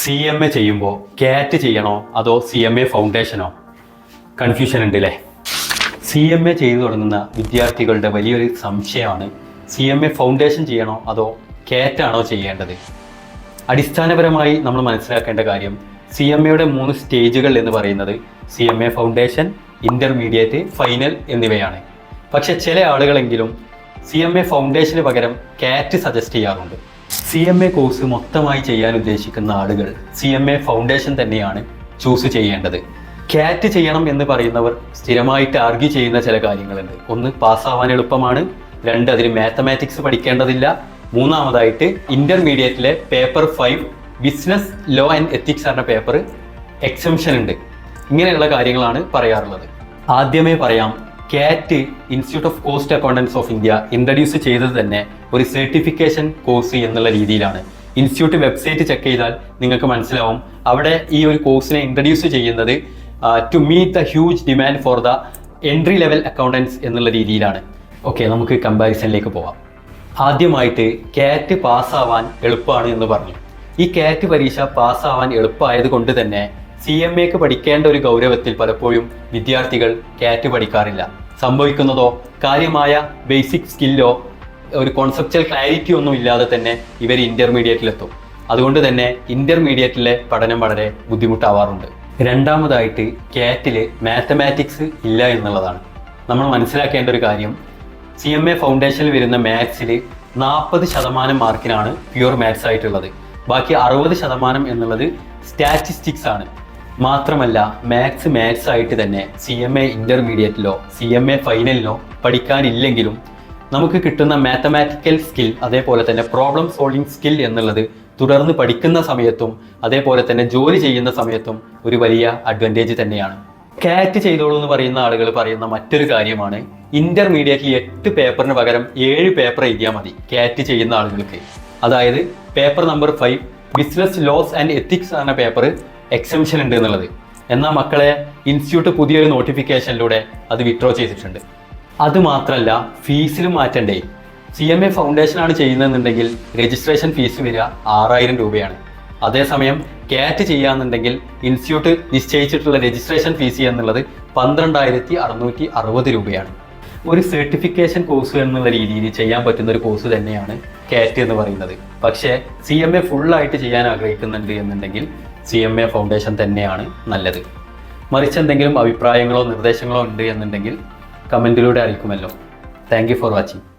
C M A ചെയ്യുമ്പോൾ CAT ചെയ്യണോ അതോ സി എം എ ഫൗണ്ടേഷനോ കൺഫ്യൂഷൻ ഉണ്ട് അല്ലേ സി എം എ ചെയ്തു തുടങ്ങുന്ന വിദ്യാർത്ഥികളുടെ വലിയൊരു സംശയമാണ് സി എം എ ഫൗണ്ടേഷൻ ചെയ്യണോ അതോ കാറ്റാണോ ചെയ്യേണ്ടത്? അടിസ്ഥാനപരമായി നമ്മൾ മനസ്സിലാക്കേണ്ട കാര്യം സി എം എയുടെ മൂന്ന് സ്റ്റേജുകൾ എന്ന് പറയുന്നത് C M A foundation intermediate final എന്നിവയാണ്. പക്ഷേ ചില ആളുകളെങ്കിലും സി എം എ ഫൗണ്ടേഷന് പകരം കാറ്റ് സജസ്റ്റ് ചെയ്യാറുണ്ട്. സി എം എ കോഴ്സ് മൊത്തമായി ചെയ്യാൻ ഉദ്ദേശിക്കുന്ന ആളുകൾ സി എം എ ഫൗണ്ടേഷൻ തന്നെയാണ് ചൂസ് ചെയ്യേണ്ടത്. കാറ്റ് ചെയ്യണം എന്ന് പറയുന്നവർ സ്ഥിരമായിട്ട് ആർഗ്യൂ ചെയ്യുന്ന ചില കാര്യങ്ങളുണ്ട്. ഒന്ന് പാസ്സാവാൻ എളുപ്പമാണ്. രണ്ട് അതിന് മാത്തമാറ്റിക്സ് പഠിക്കേണ്ടതില്ല. മൂന്നാമതായിട്ട് ഇന്റർമീഡിയറ്റിലെ paper five business law and ethics എന്ന പേപ്പർ എക്സംഷൻ ഉണ്ട്. ഇങ്ങനെയുള്ള കാര്യങ്ങളാണ് പറയാറുള്ളത്. ആദ്യമേ പറയാം CAT institute of cost accountants of India introduce ചെയ്തത് തന്നെ ഒരു സർട്ടിഫിക്കേഷൻ കോഴ്സ് എന്നുള്ള രീതിയിലാണ്. ഇൻസ്റ്റിറ്റ്യൂട്ട് വെബ്സൈറ്റ് ചെക്ക് ചെയ്താൽ നിങ്ങൾക്ക് മനസ്സിലാവും. അവിടെ ഈ ഒരു കോഴ്സിനെ ഇൻട്രൊഡ്യൂസ് ചെയ്യുന്നത് to meet the huge demand for the entry level accountants എന്നുള്ള രീതിയിലാണ്. ഓക്കെ നമുക്ക് കമ്പാരിസണിലേക്ക് പോവാം. ആദ്യമായിട്ട് കാറ്റ് പാസ്സാവാൻ എളുപ്പമാണ് എന്ന് പറഞ്ഞു. ഈ കാറ്റ് പരീക്ഷ പാസ്സാവാൻ എളുപ്പമായത് കൊണ്ട് തന്നെ സി എം എക്ക് പഠിക്കേണ്ട ഒരു ഗൗരവത്തിൽ പലപ്പോഴും വിദ്യാർത്ഥികൾ കാറ്റ് പഠിക്കാറില്ല. സംഭവിക്കുന്നതോ കാര്യമായ ബേസിക് സ്കില്ലോ ഒരു കോൺസെപ്റ്റൽ ക്ലാരിറ്റി ഒന്നും ഇല്ലാതെ തന്നെ ഇവർ ഇന്റർമീഡിയറ്റിലെത്തും അതുകൊണ്ട് തന്നെ ഇന്റർമീഡിയറ്റിലെ പഠനം വളരെ ബുദ്ധിമുട്ടാവാറുണ്ട്. രണ്ടാമതായിട്ട് കാറ്റിൽ മാത്തമാറ്റിക്സ് ഇല്ല എന്നുള്ളതാണ്. നമ്മൾ മനസ്സിലാക്കേണ്ട ഒരു കാര്യം സി എം എ ഫൗണ്ടേഷനിൽ വരുന്ന മാത്സിൽ നാൽപ്പത് ശതമാനം മാർക്കിനാണ് പ്യുവർ മാത്സ് ആയിട്ടുള്ളത്. ബാക്കി അറുപത് ശതമാനം എന്നുള്ളത് സ്റ്റാറ്റിസ്റ്റിക്സ് ആണ്. മാത്രമല്ല മാത്സ് മാത്സ് ആയിട്ട് തന്നെ സി എം എ ഇന്റർമീഡിയറ്റിലോ സി എം എ ഫൈനലിനോ പഠിക്കാനില്ലെങ്കിലും നമുക്ക് കിട്ടുന്ന മാത്തമാറ്റിക്കൽ സ്കിൽ അതേപോലെ തന്നെ പ്രോബ്ലം സോൾവിങ് സ്കിൽ എന്നുള്ളത് തുടർന്ന് പഠിക്കുന്ന സമയത്തും അതേപോലെ തന്നെ ജോലി ചെയ്യുന്ന സമയത്തും ഒരു വലിയ അഡ്വാന്റേജ് തന്നെയാണ്. കാറ്റ് ചെയ്തോളൂ എന്ന് പറയുന്ന ആളുകൾ പറയുന്ന മറ്റൊരു കാര്യമാണ് ഇന്റർമീഡിയറ്റിൽ എട്ട് പേപ്പറിന് പകരം ഏഴ് പേപ്പർ എഴുതിയാൽ മതി കാറ്റ് ചെയ്യുന്ന ആളുകൾക്ക്. അതായത് paper number five business laws and ethics എന്ന പേപ്പർ എക്സംഷൻ ഉണ്ട് എന്നുള്ളത്. എന്നാൽ മക്കളെ ഇൻസ്റ്റിറ്റ്യൂട്ട് പുതിയൊരു നോട്ടിഫിക്കേഷനിലൂടെ അത് വിഡ്രോ ചെയ്തിട്ടുണ്ട്. അത് മാത്രമല്ല ഫീസിലും മാറ്റണ്ടേ. സി എം എ ഫൗണ്ടേഷൻ ആണ് ചെയ്യുന്നതെന്നുണ്ടെങ്കിൽ രജിസ്ട്രേഷൻ ഫീസ് വരിക ആറായിരം രൂപയാണ്. അതേസമയം കാറ്റ് ചെയ്യാന്നുണ്ടെങ്കിൽ ഇൻസ്റ്റിറ്റ്യൂട്ട് നിശ്ചയിച്ചിട്ടുള്ള രജിസ്ട്രേഷൻ ഫീസ് എന്നുള്ളത് പന്ത്രണ്ടായിരത്തി അറുന്നൂറ്റി അറുപത് രൂപയാണ്. ഒരു സർട്ടിഫിക്കേഷൻ കോഴ്സ് എന്നുള്ള രീതിയിൽ ചെയ്യാൻ പറ്റുന്ന ഒരു കോഴ്സ് തന്നെയാണ് കാറ്റ് എന്ന് പറയുന്നത്. പക്ഷേ സി എം എ ഫുള്ളായിട്ട് ചെയ്യാൻ ആഗ്രഹിക്കുന്നുണ്ട് എന്നുണ്ടെങ്കിൽ സി എം എ ഫൗണ്ടേഷൻ തന്നെയാണ് നല്ലത്. മറിച്ച് എന്തെങ്കിലും അഭിപ്രായങ്ങളോ നിർദ്ദേശങ്ങളോ ഉണ്ട് എന്നുണ്ടെങ്കിൽ കമന്റിലൂടെ അറിയിക്കുമല്ലോ. Thank for watching